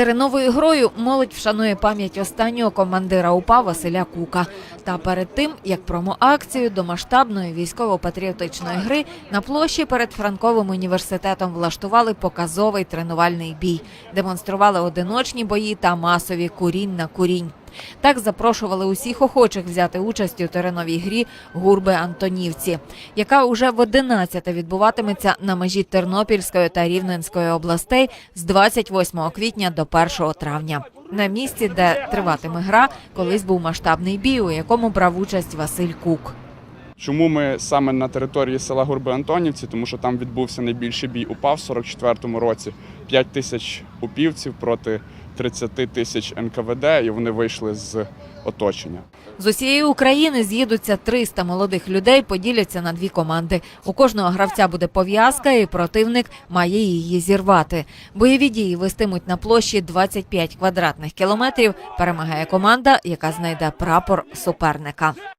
Тереновою грою молодь вшанує пам'ять останнього командира УПА Василя Кука. Та перед тим, як промоакцію до масштабної військово-патріотичної гри на площі перед Франковим університетом влаштували показовий тренувальний бій, демонстрували одиночні бої та масові курінь на курінь. Так запрошували усіх охочих взяти участь у тереновій грі гурби Антонівці, яка уже в 11 відбуватиметься на межі Тернопільської та Рівненської областей з 28 квітня до 1 травня. На місці, де триватиме гра, колись був масштабний бій, у якому брав участь Василь Кук. Чому ми саме на території села Гурби Антонівці? Тому що там відбувся найбільший бій УПА в 44-му році. 5 тисяч упівців проти 30 тисяч НКВД, і вони вийшли з оточення. З усієї України з'їдуться 300 молодих людей, поділяться на дві команди. У кожного гравця буде пов'язка, і противник має її зірвати. Бойові дії вестимуть на площі 25 квадратних кілометрів. Перемагає команда, яка знайде прапор суперника.